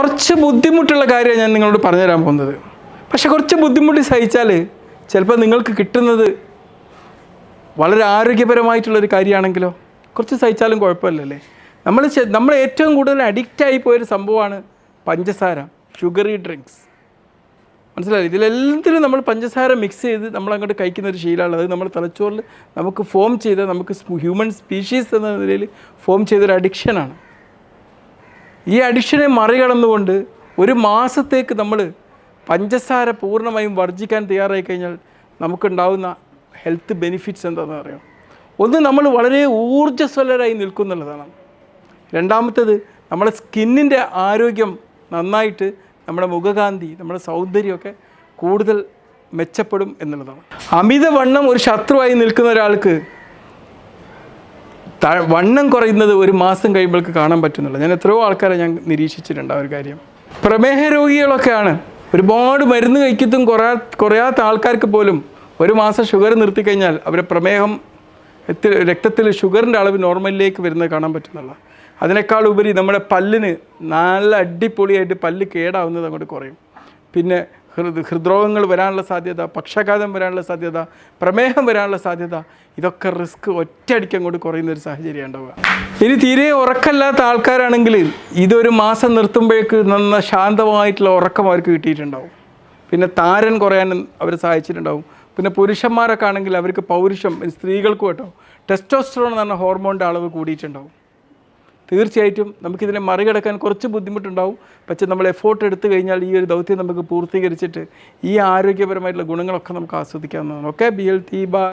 കുറച്ച് ബുദ്ധിമുട്ടുള്ള കാര്യമാണ് ഞാൻ നിങ്ങളോട് പറഞ്ഞു തരാൻ പോകുന്നത്. പക്ഷെ കുറച്ച് ബുദ്ധിമുട്ട് സഹിച്ചാൽ ചിലപ്പോൾ നിങ്ങൾക്ക് കിട്ടുന്നത് വളരെ ആരോഗ്യപരമായിട്ടുള്ളൊരു കാര്യമാണെങ്കിലോ കുറച്ച് സഹിച്ചാലും കുഴപ്പമില്ലല്ലേ? നമ്മൾ നമ്മൾ ഏറ്റവും കൂടുതൽ അഡിക്റ്റായി പോയൊരു സംഭവമാണ് പഞ്ചസാര ഷുഗറി ഡ്രിങ്ക്സ് മനസ്സിലായി? ഇതിലെല്ലാത്തിലും നമ്മൾ പഞ്ചസാര മിക്സ് ചെയ്ത് നമ്മൾ അങ്ങോട്ട് കഴിക്കുന്ന ഒരു ശീലമാണ്. അത് നമ്മുടെ തലച്ചോറിൽ നമുക്ക് ഫോം ചെയ്ത നമുക്ക് ഹ്യൂമൻ സ്പീഷീസ് എന്ന നിലയിൽ ഫോം ചെയ്തൊരു അഡിക്ഷനാണ് ഈ അഡിക്ഷനെ മറികടന്നുകൊണ്ട് ഒരു മാസത്തേക്ക് നമ്മൾ പഞ്ചസാര പൂർണമായും വർജിക്കാൻ തയ്യാറായി കഴിഞ്ഞാൽ നമുക്കുണ്ടാവുന്ന ഹെൽത്ത് ബെനിഫിറ്റ്സ് എന്താണെന്ന് അറിയാം. ഒന്ന് നമ്മൾ വളരെ ഊർജസ്വലരായി നിൽക്കുന്നുള്ളതാണ്. രണ്ടാമത്തേത് നമ്മുടെ സ്കിന്നിന്റെ ആരോഗ്യം നന്നായിട്ട് നമ്മുടെ മുഖകാന്തി നമ്മുടെ സൗന്ദര്യമൊക്കെ കൂടുതൽ മെച്ചപ്പെടും എന്നുള്ളതാണ്. അമിതവണ്ണം ഒരു ശത്രുവായി നിൽക്കുന്ന ഒരാൾക്ക് വണ്ണം കുറയുന്നത് ഒരു മാസം കഴിയുമ്പോഴേക്ക് കാണാൻ പറ്റുന്നില്ല ഞാൻ എത്രയോ ആൾക്കാരെ ഞാൻ നിരീക്ഷിച്ചിട്ടുണ്ട് ആ ഒരു കാര്യം. പ്രമേഹ രോഗികളൊക്കെയാണ്. ഒരുപാട് മരുന്ന് കഴിക്കത്തും കുറയാ കുറയാത്ത ആൾക്കാർക്ക് പോലും ഒരു മാസം ഷുഗർ നിർത്തിക്കഴിഞ്ഞാൽ അവരെ പ്രമേഹം എത്തി രക്തത്തിൽ ഷുഗറിന്റെ അളവ് നോർമലിലേക്ക് വരുന്നത് കാണാൻ പറ്റുന്നില്ല അതിനേക്കാൾ ഉപരി നമ്മുടെ പല്ലിന് നല്ല അടിപൊളിയായിട്ട് പല്ല് കേടാവുന്നത് അങ്ങോട്ട് കുറയും. പിന്നെ ഹൃദ ഹൃദ്രോഗങ്ങൾ വരാനുള്ള സാധ്യത പക്ഷാഘാതം വരാനുള്ള സാധ്യത പ്രമേഹം വരാനുള്ള സാധ്യത ഇതൊക്കെ റിസ്ക് ഒറ്റയടിക്ക് അങ്ങോട്ട് കുറയുന്ന ഒരു സാഹചര്യം ഉണ്ടാവുക. ഇനി തീരെ ഉറക്കമില്ലാത്ത ആൾക്കാരാണെങ്കിൽ ഇതൊരു മാസം നിർത്തുമ്പോഴേക്ക് നന്ന ശാന്തമായിട്ടുള്ള ഉറക്കം അവർക്ക് കിട്ടിയിട്ടുണ്ടാവും. പിന്നെ താരൻ കുറയാനും അവർ സഹായിച്ചിട്ടുണ്ടാവും. പിന്നെ പുരുഷന്മാരൊക്കെ ആണെങ്കിൽ അവർക്ക് പൗരുഷം സ്ത്രീകൾക്കും കേട്ടോ ടെസ്റ്റോസ്ട്രോൺ എന്ന് പറഞ്ഞ ഹോർമോണിന്റെ അളവ് കൂടിയിട്ടുണ്ടാവും. തീർച്ചയായിട്ടും നമുക്കിതിനെ മറികടക്കാൻ കുറച്ച് ബുദ്ധിമുട്ടുണ്ടാവും. പക്ഷെ നമ്മൾ എഫോർട്ട് എടുത്തു കഴിഞ്ഞാൽ ഈ ഒരു ദൗത്യം നമുക്ക് പൂർത്തീകരിച്ചിട്ട് ഈ ആരോഗ്യപരമായിട്ടുള്ള ഗുണങ്ങളൊക്കെ നമുക്ക് ആസ്വദിക്കാവുന്നതാണ്. ഓക്കെ ബി എൽ ടി ബ